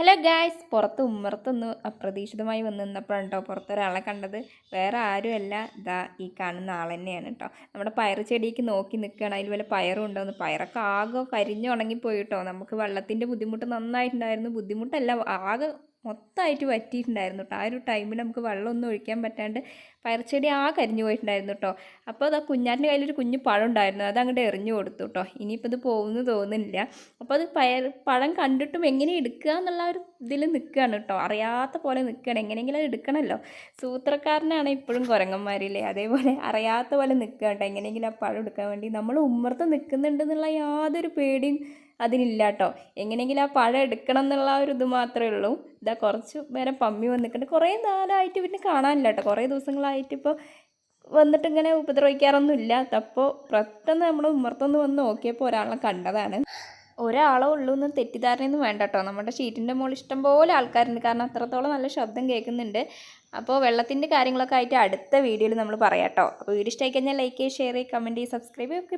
Hello guys പുറത്ത് ഉമ്മറത്തൊന്ന് അപ്രതീക്ഷിതമായി വന്ന് നിന്നപ്പോഴാണ് കേട്ടോ പുറത്തൊരാളെ കണ്ടത്. വേറെ ആരുമല്ല. ഇതാ ഈ കാണുന്ന ആൾ തന്നെയാണ് കേട്ടോ നമ്മുടെ പയർ ചെടിക്ക് നോക്കി നിൽക്കുകയാണ്. അതിൽ വല്ല പയറും ഉണ്ടോയെന്ന് പയറൊക്കെ ആകെ കരിഞ്ഞുണങ്ങിപ്പോയി കേട്ടോ നമുക്ക് വെള്ളത്തിന്റെ ബുദ്ധിമുട്ട് നന്നായിട്ടുണ്ടായിരുന്നു. ബുദ്ധിമുട്ടല്ല ആകെ മൊത്തമായിട്ട് വറ്റിയിട്ടുണ്ടായിരുന്നു കേട്ടോ ആ ഒരു ടൈമിൽ നമുക്ക് വെള്ളമൊന്നും ഒഴിക്കാൻ പറ്റാണ്ട് പയർച്ചെടി ആ കരിഞ്ഞു പോയിട്ടുണ്ടായിരുന്നു കേട്ടോ അപ്പോൾ അത് ആ കുഞ്ഞാറ്റിന്റെ കയ്യിലൊരു കുഞ്ഞു പഴം ഉണ്ടായിരുന്നു. അത് അങ്ങോട്ട് എറിഞ്ഞു കൊടുത്തു കേട്ടോ ഇനിയിപ്പോൾ ഇത് പോകുമെന്ന് തോന്നുന്നില്ല. അപ്പോൾ അത് പയർ പഴം കണ്ടിട്ടും എങ്ങനെ എടുക്കുക എന്നുള്ള ഒരു ഇതിൽ നിൽക്കുകയാണ് കേട്ടോ അറിയാത്ത പോലെ നിൽക്കുകയാണ്. എങ്ങനെയെങ്കിലും അത് എടുക്കണമല്ലോ. സൂത്രക്കാരനാണ് ഇപ്പോഴും കുരങ്ങന്മാരില്ലേ. അതേപോലെ അറിയാത്ത പോലെ നിൽക്കുക കേട്ടോ എങ്ങനെയെങ്കിലും ആ പഴം എടുക്കാൻ വേണ്ടി. നമ്മൾ ഉമ്മർത്ത് നിൽക്കുന്നുണ്ടെന്നുള്ള യാതൊരു പേടിയും അതിനില്ല കേട്ടോ എങ്ങനെയെങ്കിലും ആ പഴം എടുക്കണം എന്നുള്ള ഒരു ഇത് മാത്രമേ ഉള്ളൂ. ഇതാ കുറച്ച് നേരം പമ്മി വന്നിട്ടുണ്ട്. കുറേ നാളായിട്ട് പിന്നെ കാണാനില്ല കേട്ടോ കുറേ ദിവസങ്ങളായിട്ട് ഇപ്പോൾ വന്നിട്ട് ഇങ്ങനെ ഉപദ്രവിക്കാറൊന്നുമില്ല. അപ്പോൾ പെട്ടെന്ന് നമ്മൾ ഉമ്മർത്തൊന്ന് വന്ന് നോക്കിയപ്പോൾ ഒരാളെ കണ്ടതാണ്. ഒരാളോ ഉള്ളൂ എന്ന് തെറ്റിദ്ധാരണയൊന്നും വേണ്ട കേട്ടോ നമ്മുടെ ഷീറ്റിന്റെ മുകളിൽ ഇഷ്ടംപോലെ ആൾക്കാരുണ്ട്. കാരണം അത്രത്തോളം നല്ല ശബ്ദം കേൾക്കുന്നുണ്ട്. അപ്പോൾ വെള്ളത്തിന്റെ കാര്യങ്ങളൊക്കെ ആയിട്ട് അടുത്ത വീഡിയോയിൽ നമ്മൾ പറയാം കേട്ടോ. അപ്പോൾ വീഡിയോ ഇഷ്ടമായി കഴിഞ്ഞാൽ ലൈക്ക് ചെയ്യുക ഷെയർ ചെയ്യുക കമന്റ് ചെയ്യുക സബ്സ്ക്രൈബ് ചെയ്യുക